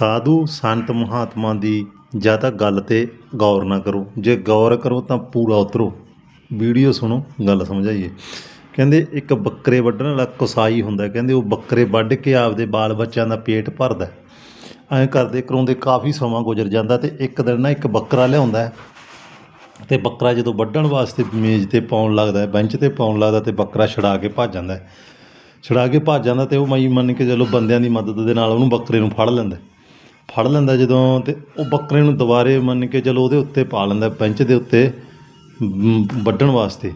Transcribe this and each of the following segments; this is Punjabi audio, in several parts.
ਸਾਧੂ ਸੰਤ ਮਹਾਤਮਾ ਦੀ ਜਾਂ ਤਾਂ ਗੱਲ 'ਤੇ ਗੌਰ ਨਾ ਕਰੋ। ਜੇ ਗੌਰ ਕਰੋ ਤਾਂ ਪੂਰਾ ਉਤਰੋ। ਵੀਡੀਓ ਸੁਣੋ, ਗੱਲ ਸਮਝਾਈਏ। ਕਹਿੰਦੇ ਇੱਕ ਬੱਕਰੇ ਵੱਢਣ ਵਾਲਾ ਕਸਾਈ ਹੁੰਦਾ। ਕਹਿੰਦੇ ਉਹ ਬੱਕਰੇ ਵੱਢ ਕੇ ਆਪਦੇ ਬਾਲ ਬੱਚਿਆਂ ਦਾ ਪੇਟ ਭਰਦਾ। ਐਂ ਕਰਦੇ ਕਰਾਉਂਦੇ ਕਾਫੀ ਸਮਾਂ ਗੁਜ਼ਰ ਜਾਂਦਾ ਤੇ ਇੱਕ ਦਿਨ ਨਾ ਇੱਕ ਬੱਕਰਾ ਲਿਆਉਂਦਾ ਹੈ। ਤੇ ਬੱਕਰਾ ਜਦੋਂ ਵੱਢਣ ਵਾਸਤੇ ਮੇਜ਼ ਤੇ ਪਾਉਣ ਲੱਗਦਾ ਬੈਂਚ ਤੇ ਪਾਉਣ ਲੱਗਦਾ ਤੇ ਬੱਕਰਾ ਛੁਡਾ ਕੇ ਭੱਜ ਜਾਂਦਾ ਹੈ। ਛੁਡਾ ਕੇ ਭੱਜ ਜਾਂਦਾ ਤੇ ਉਹ ਮਈ ਮੰਨ ਕੇ ਚਲੋ ਬੰਦਿਆਂ ਦੀ ਮਦਦ ਦੇ ਨਾਲ ਉਹਨੂੰ ਬੱਕਰੇ ਨੂੰ ਫੜ ਲੈਂਦਾ ਫੜ ਲੈਂਦਾ ਜਦੋਂ ਤੇ ਉਹ ਬੱਕਰੇ ਨੂੰ ਦੁਬਾਰੇ ਮੰਨ ਕੇ ਚਲੋ ਉਹਦੇ ਉੱਤੇ ਪਾ ਲੈਂਦਾ ਪੈਂਚ ਦੇ ਉੱਤੇ ਵੱਢਣ ਵਾਸਤੇ।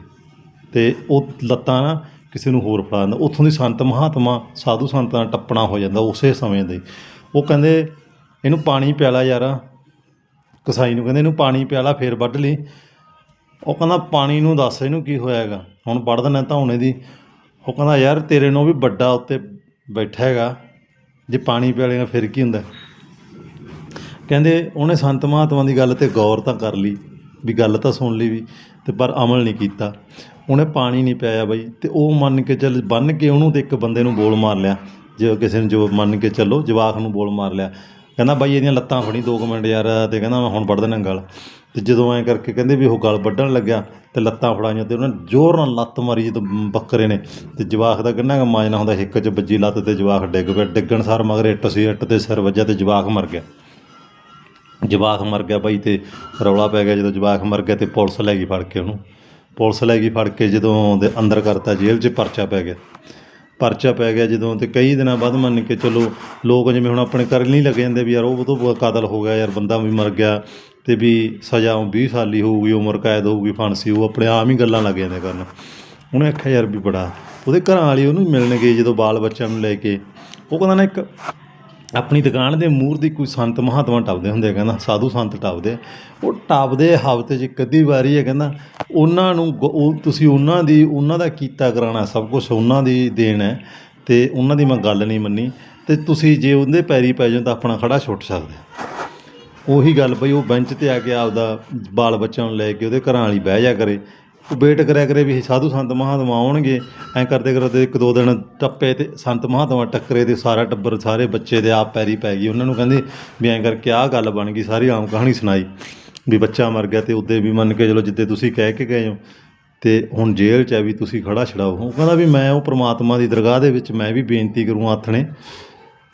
ਤੇ ਉਹ ਲੱਤਾਂ ਨਾ ਕਿਸੇ ਨੂੰ ਹੋਰ ਫੜਾ ਦਿੰਦਾ। ਉੱਥੋਂ ਦੀ ਸੰਤ ਮਹਾਤਮਾ, ਸਾਧੂ ਸੰਤਾਂ ਦਾ ਟੱਪਣਾ ਹੋ ਜਾਂਦਾ ਉਸੇ ਸਮੇਂ ਦੇ। ਉਹ ਕਹਿੰਦੇ, ਇਹਨੂੰ ਪਾਣੀ ਪਿਆਲਾ ਯਾਰ। ਕਸਾਈ ਨੂੰ ਕਹਿੰਦੇ, ਇਹਨੂੰ ਪਾਣੀ ਪਿਆਲਾ, ਫੇਰ ਵੱਢ ਲਈ। ਉਹ ਕਹਿੰਦਾ, ਪਾਣੀ ਨੂੰ ਦੱਸ, ਇਹਨੂੰ ਕੀ ਹੋਇਆ ਹੈਗਾ? ਹੁਣ ਵੱਢ ਦਿੰਦਾ ਧੌਣੇ ਦੀ। ਉਹ ਕਹਿੰਦਾ, ਯਾਰ ਤੇਰੇ ਨੂੰ ਵੀ ਵੱਡਾ ਉੱਤੇ ਬੈਠਾ ਹੈਗਾ। ਜੇ ਪਾਣੀ ਪਿਆਲੇਗਾ, ਫਿਰ ਕੀ ਹੁੰਦਾ? ਕਹਿੰਦੇ ਉਹਨੇ ਸੰਤ ਮਹਾਤਮਾ ਦੀ ਗੱਲ ਤੇ ਗੌਰ ਤਾਂ ਕਰ ਲਈ, ਵੀ ਗੱਲ ਤਾਂ ਸੁਣ ਲਈ ਵੀ, ਤੇ ਪਰ ਅਮਲ ਨਹੀਂ ਕੀਤਾ। ਉਹਨੇ ਪਾਣੀ ਨਹੀਂ ਪਿਆਇਆ ਬਾਈ, ਤੇ ਉਹ ਮੰਨ ਕੇ ਚੱਲ ਬੰਨ ਕੇ ਉਹਨੂੰ ਤੇ ਇੱਕ ਬੰਦੇ ਨੂੰ ਬੋਲ ਮਾਰ ਲਿਆ। ਜੇ ਕਿਸੇ ਨੇ ਜੋ ਮੰਨ ਕੇ ਚੱਲੋ, ਜਵਾਕ ਨੂੰ ਬੋਲ ਮਾਰ ਲਿਆ। ਕਹਿੰਦਾ ਬਾਈ ਇਹਦੀਆਂ ਲੱਤਾਂ ਫੜੀ 2 ਮਿੰਟ ਯਾਰ, ਤੇ ਕਹਿੰਦਾ ਮੈਂ ਹੁਣ ਵੱਢ ਦੇਣਾ ਗਲ। ਤੇ ਜਦੋਂ ਐਂ ਕਰਕੇ ਕਹਿੰਦੇ ਵੀ ਉਹ ਗਲ ਵੱਢਣ ਲੱਗਿਆ, ਤੇ ਲੱਤਾਂ ਫੜਾਈਆਂ ਤੇ ਉਹਨੇ ਜ਼ੋਰ ਨਾਲ ਲੱਤ ਮਾਰੀ ਜਦੋਂ ਬੱਕਰੇ ਨੇ। ਤੇ ਜਵਾਕ ਦਾ ਕਿੰਨਾ ਕੁ ਮਾਜਨਾ ਹੁੰਦਾ ਹਿੱਕ 'ਚ ਵੱਜੀ ਲੱਤ ਤੇ ਜਵਾਕ ਡਿੱਗ ਪਿਆ, ਡਿੱਗਣ ਸਾਰ ਮਗਰ ਇੱਟ ਸੀ, ਇੱਟ ਤੇ ਸਿਰ ਵੱਜਿਆ ਤੇ ਜਵਾਕ ਮਰ ਗਿਆ। ਜਵਾਕ ਮਰ ਗਿਆ ਬਾਈ ਤੇ ਰੌਲਾ ਪੈ ਗਿਆ ਜਦੋਂ ਜਵਾਕ ਮਰ ਗਿਆ ਤੇ ਪੁਲਿਸ ਲੈ ਗਈ ਫੜ ਕੇ ਉਹਨੂੰ। ਪੁਲਿਸ ਲੈ ਗਈ ਫੜ ਕੇ ਜਦੋਂ ਦੇ ਅੰਦਰ ਕਰਤਾ ਜੇਲ੍ਹ 'ਚ ਪਰਚਾ ਪੈ ਗਿਆ। ਪਰਚਾ ਪੈ ਗਿਆ ਜਦੋਂ ਤੇ ਕਈ ਦਿਨਾਂ ਬਾਅਦ ਮੰਨ ਕੇ ਚਲੋ ਲੋਕ ਜਿਵੇਂ ਹੁਣ ਆਪਣੇ ਕਰਨ ਨਹੀਂ ਲੱਗ ਜਾਂਦੇ ਵੀ ਯਾਰ ਉਹ ਤੋਂ ਕਤਲ ਹੋ ਗਿਆ, ਯਾਰ ਬੰਦਾ ਵੀ ਮਰ ਗਿਆ ਤੇ ਵੀ ਸਜ਼ਾ 20 ਹੀ ਹੋਊਗੀ, ਉਮਰ ਕੈਦ ਹੋਊਗੀ, ਫਾਂਸੀ ਉਹ ਆਪਣੇ ਆਮ ਹੀ ਗੱਲਾਂ ਲੱਗ ਜਾਂਦੇ ਕਰਨ। ਉਹਨੇ ਆਖਿਆ ਯਾਰ ਵੀ ਬੜਾ, ਉਹਦੇ ਘਰਾਂ ਵਾਲੀ ਉਹਨੂੰ ਮਿਲਣ ਗਈ ਜਦੋਂ ਬਾਲ ਬੱਚਿਆਂ ਨੂੰ ਲੈ ਕੇ। ਉਹ ਕਹਿੰਦਾ ਨਾ ਇੱਕ ਆਪਣੀ ਦੁਕਾਨ ਦੇ ਮੂਹਰ ਦੀ ਕੋਈ ਸੰਤ ਮਹਾਤਮਾ ਟੱਪਦੇ ਹੁੰਦੇ ਆ, ਕਹਿੰਦਾ, ਸਾਧੂ ਸੰਤ ਟੱਪਦੇ ਆ। ਉਹ ਟੱਪਦੇ ਹਫ਼ਤੇ 'ਚ ਇੱਕ ਅੱਧੀ ਵਾਰੀ ਹੈ ਕਹਿੰਦਾ, ਉਹਨਾਂ ਨੂੰ ਗ- ਉਹ ਤੁਸੀਂ ਉਹਨਾਂ ਦੀ, ਉਹਨਾਂ ਦਾ ਕੀਤਾ ਕਰਾਣਾ ਸਭ ਕੁਝ ਉਹਨਾਂ ਦੀ ਦੇਣ ਹੈ ਤੇ ਉਹਨਾਂ ਦੀ ਮੈਂ ਗੱਲ ਨਹੀਂ ਮੰਨੀ। ਤੇ ਤੁਸੀਂ ਜੇ ਉਹਦੇ ਪੈਰੀ ਪੈ ਜਾਓ ਤਾਂ ਆਪਣਾ ਖੜਾ ਛੁੱਟ ਸਕਦੇ ਉਹੀ ਗੱਲ ਬਈ, ਉਹ ਬੈਂਚ ਤੇ ਆ ਕੇ ਆਪਦਾ ਬਾਲ ਬੱਚਿਆਂ ਨੂੰ ਲੈ ਕੇ ਉਹਦੇ ਘਰਾਂ ਵਾਲੀ ਬਹਿ ਜਾ ਕਰੇ। ਵੇਟ ਕਰਿਆ ਕਰੇ ਵੀ ਸਾਧੂ ਸੰਤ ਮਹਾਤਮਾ ਆਉਣਗੇ। ਐਂ ਕਰਦੇ ਕਰਦੇ ਇੱਕ ਦੋ ਦਿਨ ਟੱਪੇ ਤੇ ਸੰਤ ਮਹਾਤਮਾ ਟੱਕਰੇ ਤੇ ਸਾਰਾ ਟੱਬਰ, ਸਾਰੇ ਬੱਚੇ ਦੇ ਆਪ ਪੈਰੀ ਪੈ ਗਈ। ਉਹਨਾਂ ਨੂੰ ਕਹਿੰਦੇ ਵੀ ਐਂ ਕਰਕੇ ਆਹ ਗੱਲ ਬਣ ਗਈ, ਸਾਰੀ ਆਮ ਕਹਾਣੀ ਸੁਣਾਈ। ਵੀ ਬੱਚਾ ਮਰ ਗਿਆ ਤੇ ਉਹਦੇ ਵੀ ਮੰਨ ਕੇ ਚਲੋ ਜਿੱਦੇ ਤੁਸੀਂ ਕਹਿ ਕੇ ਗਏ ਹੋ, ਤੇ ਹੁਣ ਜੇਲ੍ਹ 'ਚ ਆ ਵੀ ਤੁਸੀਂ ਖੜਾ ਛੜਾਓ। ਉਹ ਕਹਿੰਦਾ ਵੀ ਮੈਂ ਉਹ ਪ੍ਰਮਾਤਮਾ ਦੀ ਦਰਗਾਹ ਦੇ ਵਿੱਚ ਮੈਂ ਵੀ ਬੇਨਤੀ ਕਰੂੰ ਆਥਣੇ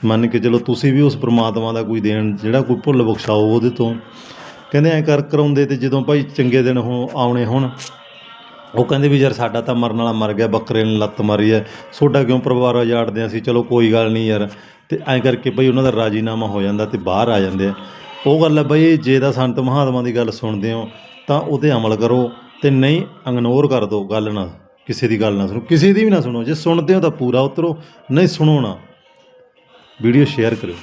ਮੰਨ ਕੇ ਚਲੋ ਤੁਸੀਂ ਵੀ ਉਸ ਪ੍ਰਮਾਤਮਾ ਦਾ ਕੋਈ ਦੇਣ, ਜਿਹੜਾ ਕੋਈ ਭੁੱਲ ਬਖਸ਼ਾਓ ਉਹਦੇ ਤੋਂ। ਕਹਿੰਦੇ ਐਂ ਕਰ ਕਰਾਉਂਦੇ ਤੇ ਜਦੋਂ ਭਾਈ ਚੰਗੇ ਦਿਨ ਹੋ, ਆਉਣੇ ਹੋਣ ਉਹ ਕਹਿੰਦੇ ਵੀ ਯਾਰ ਸਾਡਾ ਤਾਂ ਮਰਨ ਵਾਲਾ ਮਰ ਗਿਆ, ਬੱਕਰੇ ਨੇ ਲੱਤ ਮਾਰੀ ਹੈ। ਤੁਹਾਡਾ ਕਿਉਂ ਪਰਿਵਾਰ ਉਜਾੜਦੇ ਅਸੀਂ? ਚਲੋ ਕੋਈ ਗੱਲ ਨਹੀਂ ਯਾਰ। ਤੇ ਐਂ ਕਰਕੇ ਬਈ ਉਹਨਾਂ ਦਾ ਰਾਜੀਨਾਮਾ ਹੋ ਜਾਂਦਾ ਤੇ ਬਾਹਰ ਆ ਜਾਂਦੇ ਆ। ਉਹ ਗੱਲ ਹੈ ਬਈ, ਜੇ ਤਾਂ ਸੰਤ ਮਹਾਤਮਾ ਦੀ ਗੱਲ ਸੁਣਦੇ ਹੋ, ਤਾਂ ਉਹਤੇ ਅਮਲ ਕਰੋ ਤੇ ਨਹੀਂ ਇਗਨੋਰ ਕਰ ਦਿਓ ਗੱਲ ਨਾ। ਕਿਸੇ ਦੀ ਗੱਲ ਨਾ ਸੁਣੋ। ਕਿਸੇ ਦੀ ਵੀ ਨਾ ਸੁਣੋ। ਜੇ ਸੁਣਦੇ ਹੋ ਤਾਂ ਪੂਰਾ ਉਤਰੋ, ਨਹੀਂ ਸੁਣੋ ਨਾ। ਵੀਡੀਓ ਸ਼ੇਅਰ ਕਰਿਓ।